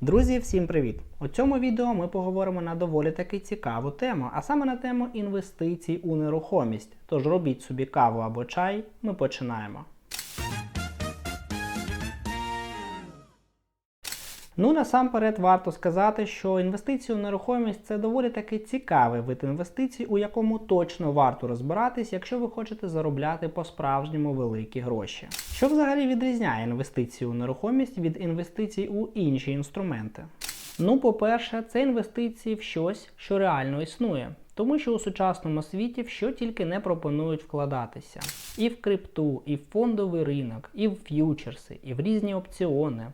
Друзі, всім привіт! У цьому відео ми поговоримо на доволі таки цікаву тему, а саме на тему інвестицій у нерухомість. Тож робіть собі каву або чай, ми починаємо. Ну, насамперед варто сказати, що інвестиції у нерухомість це доволі таки цікавий вид інвестицій, у якому точно варто розбиратись, якщо ви хочете заробляти по-справжньому великі гроші. Що взагалі відрізняє інвестиції у нерухомість від інвестицій у інші інструменти? Ну, по-перше, це інвестиції в щось, що реально існує. Тому що у сучасному світі що тільки не пропонують вкладатися: і в крипту, і в фондовий ринок, і в ф'ючерси, і в різні опціони.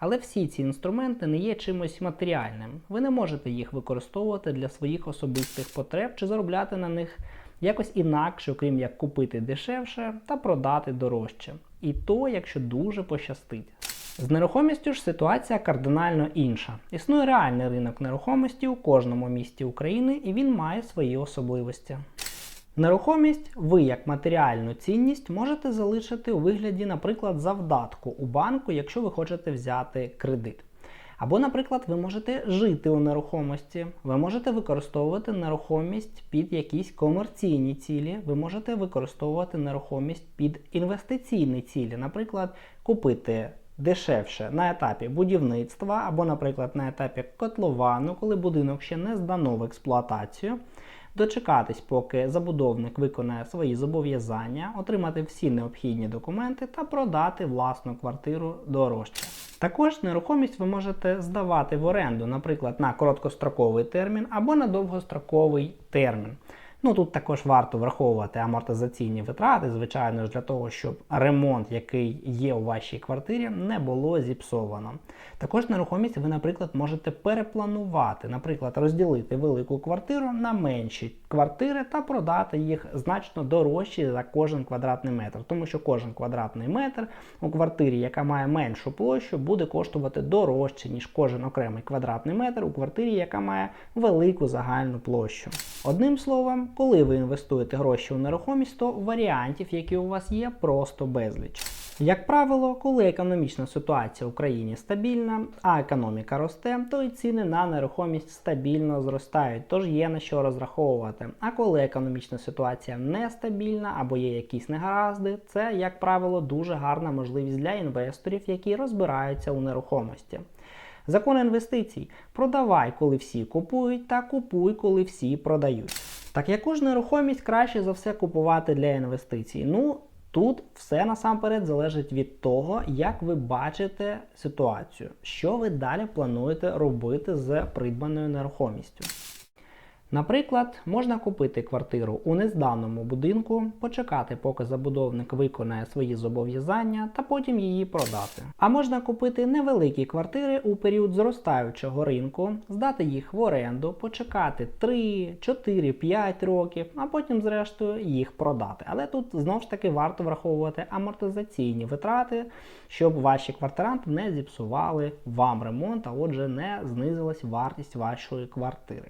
Але всі ці інструменти не є чимось матеріальним. Ви не можете їх використовувати для своїх особистих потреб чи заробляти на них якось інакше, окрім як купити дешевше та продати дорожче. І то, якщо дуже пощастить. З нерухомістю ж ситуація кардинально інша. Існує реальний ринок нерухомості у кожному місті України, і він має свої особливості. Нерухомість. Ви як матеріальну цінність можете залишити у вигляді, наприклад, завдатку у банку, якщо ви хочете взяти кредит. Або, наприклад, ви можете жити у нерухомості, ви можете використовувати нерухомість під якісь комерційні цілі, ви можете використовувати нерухомість під інвестиційні цілі, наприклад, купити дешевше на етапі будівництва, або, наприклад, на етапі котловану, коли будинок ще не здано в експлуатацію дочекатись, поки забудовник виконає свої зобов'язання, отримати всі необхідні документи та продати власну квартиру дорожче. Також нерухомість ви можете здавати в оренду, наприклад, на короткостроковий термін або на довгостроковий термін. Ну тут також варто враховувати амортизаційні витрати, звичайно ж, для того, щоб ремонт, який є у вашій квартирі, не було зіпсовано. Також нерухомість ви, наприклад, можете перепланувати, наприклад, розділити велику квартиру на менші квартири та продати їх значно дорожче за кожен квадратний метр, тому що кожен квадратний метр у квартирі, яка має меншу площу, буде коштувати дорожче, ніж кожен окремий квадратний метр у квартирі, яка має велику загальну площу. Одним словом, коли ви інвестуєте гроші у нерухомість, то варіантів, які у вас є, просто безліч. Як правило, коли економічна ситуація в Україні стабільна, а економіка росте, то і ціни на нерухомість стабільно зростають, тож є на що розраховувати. А коли економічна ситуація нестабільна або є якісь негаразди, це, як правило, дуже гарна можливість для інвесторів, які розбираються у нерухомості. Закон інвестицій: продавай, коли всі купують, та купуй, коли всі продають. Так яку ж нерухомість краще за все купувати для інвестицій? Ну, тут все насамперед залежить від того, як ви бачите ситуацію, що ви далі плануєте робити з придбаною нерухомістю. Наприклад, можна купити квартиру у незданому будинку, почекати, поки забудовник виконає свої зобов'язання, та потім її продати. А можна купити невеликі квартири у період зростаючого ринку, здати їх в оренду, почекати 3, 4, 5 років, а потім, зрештою, їх продати. Але тут знову ж таки варто враховувати амортизаційні витрати, щоб ваші квартиранти не зіпсували вам ремонт, а отже, не знизилась вартість вашої квартири.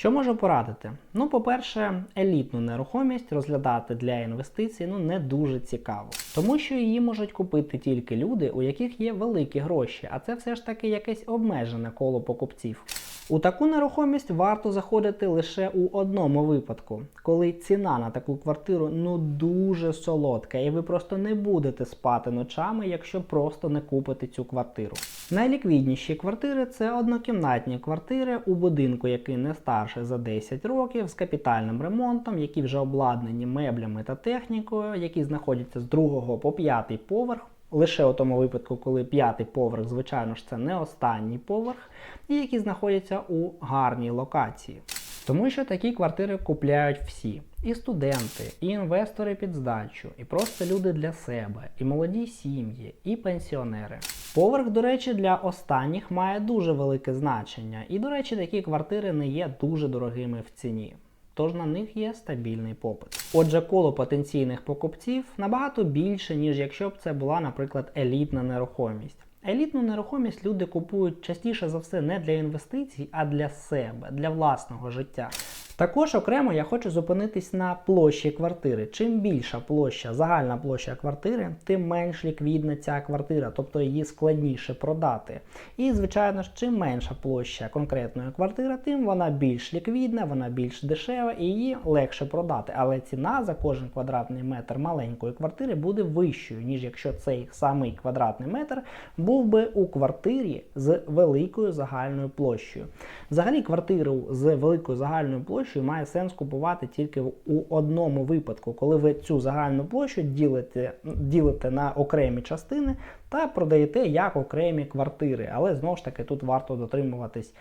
Що можу порадити? Ну, по-перше, елітну нерухомість розглядати для інвестицій ну не дуже цікаво, тому що її можуть купити тільки люди, у яких є великі гроші, а це все ж таки якесь обмежене коло покупців. У таку нерухомість варто заходити лише у одному випадку, коли ціна на таку квартиру ну дуже солодка, і ви просто не будете спати ночами, якщо просто не купите цю квартиру. Найліквідніші квартири це однокімнатні квартири у будинку, який не старше за 10 років, з капітальним ремонтом, які вже обладнані меблями та технікою, які знаходяться з другого по п'ятий поверх. Лише у тому випадку, коли п'ятий поверх, звичайно ж, це не останній поверх, і які знаходяться у гарній локації. Тому що такі квартири купляють всі: і студенти, і інвестори під здачу, і просто люди для себе, і молоді сім'ї, і пенсіонери. Поверх, до речі, для останніх має дуже велике значення, і, до речі, такі квартири не є дуже дорогими в ціні. Тож на них є стабільний попит. Отже, коло потенційних покупців набагато більше, ніж якщо б це була, наприклад, елітна нерухомість. Елітну нерухомість люди купують частіше за все не для інвестицій, а для себе, для власного життя. Також окремо я хочу зупинитись на площі квартири. Чим більша площа, загальна площа квартири, тим менш ліквідна ця квартира, тобто її складніше продати. І, звичайно ж, чим менша площа конкретної квартири, тим вона більш ліквідна, вона більш дешева і її легше продати. Але ціна за кожен квадратний метр маленької квартири буде вищою, ніж якщо цей самий квадратний метр був би у квартирі з великою загальною площею. Взагалі, квартиру з великою загальною площею має сенс купувати тільки у одному випадку, коли ви цю загальну площу ділите, ділите на окремі частини та продаєте як окремі квартири. Але знову ж таки тут варто дотримуватись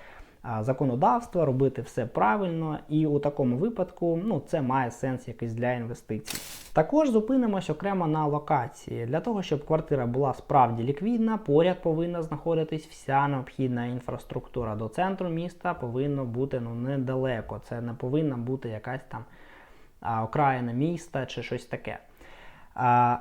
законодавства, робити все правильно, і у такому випадку ну, це має сенс якийсь для інвестицій. Також зупинимось окремо на локації. Для того, щоб квартира була справді ліквідна, поряд повинна знаходитись вся необхідна інфраструктура. До центру міста повинно бути ну, недалеко. Це не повинна бути якась там окраїна міста чи щось таке.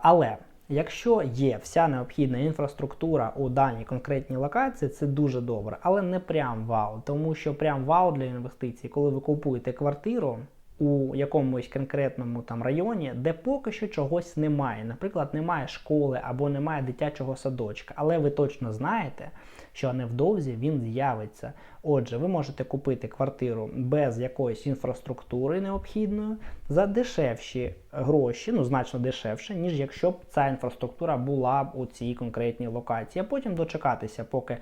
Але Якщо є вся необхідна інфраструктура у даній конкретній локації, це дуже добре, але не прям вау. Тому що прям вау для інвестицій, коли ви купуєте квартиру у якомусь конкретному там районі, де поки що чогось немає. Наприклад, немає школи або немає дитячого садочка, але ви точно знаєте, що невдовзі він з'явиться. Отже, ви можете купити квартиру без якоїсь інфраструктури необхідної за дешевші гроші, ну значно дешевше, ніж якщо б ця інфраструктура була б у цій конкретній локації, а потім дочекатися, поки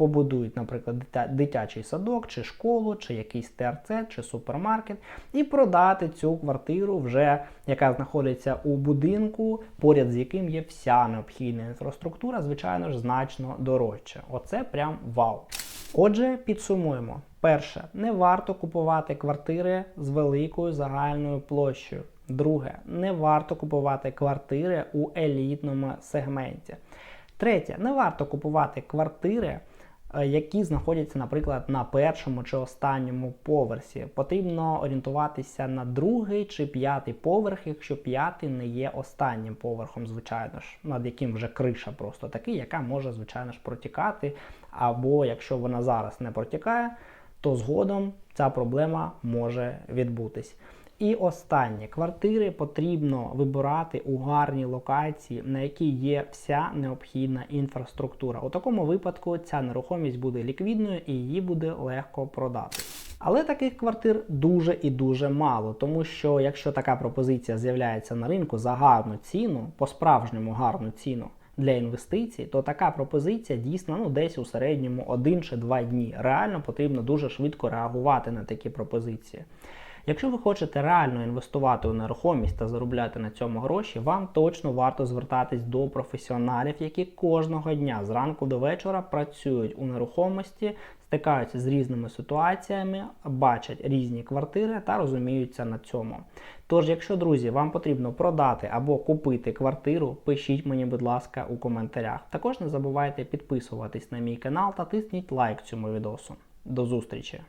побудують, наприклад, дитя, дитячий садок, чи школу, чи якийсь ТРЦ, чи супермаркет, і продати цю квартиру, вже яка знаходиться у будинку, поряд з яким є вся необхідна інфраструктура, звичайно ж, значно дорожче. Оце прям вау. Отже, підсумуємо. Перше, не варто купувати квартири з великою загальною площею. Друге, не варто купувати квартири у елітному сегменті. Третє, не варто купувати квартири, е, які знаходяться, наприклад, на першому чи останньому поверсі. Потрібно орієнтуватися на другий чи п'ятий поверх, якщо п'ятий не є останнім поверхом, звичайно ж, над яким вже криша просто такий, яка може, звичайно ж, протікати. Або якщо вона зараз не протікає, то згодом ця проблема може відбутись. І останнє квартири потрібно вибирати у гарній локації, на якій є вся необхідна інфраструктура. У такому випадку ця нерухомість буде ліквідною і її буде легко продати. Але таких квартир дуже і дуже мало, тому що якщо така пропозиція з'являється на ринку за гарну ціну, по-справжньому гарну ціну. Для інвестицій, то така пропозиція дійсно ну десь у середньому один чи два дні. Реально потрібно дуже швидко реагувати на такі пропозиції. Якщо ви хочете реально інвестувати у нерухомість та заробляти на цьому гроші, вам точно варто звертатись до професіоналів, які кожного дня зранку до вечора працюють у нерухомості, стикаються з різними ситуаціями, бачать різні квартири та розуміються на цьому. Тож, якщо, друзі, вам потрібно продати або купити квартиру, пишіть мені, будь ласка, у коментарях. Також не забувайте підписуватись на мій канал та тисніть лайк цьому відосу. До зустрічі!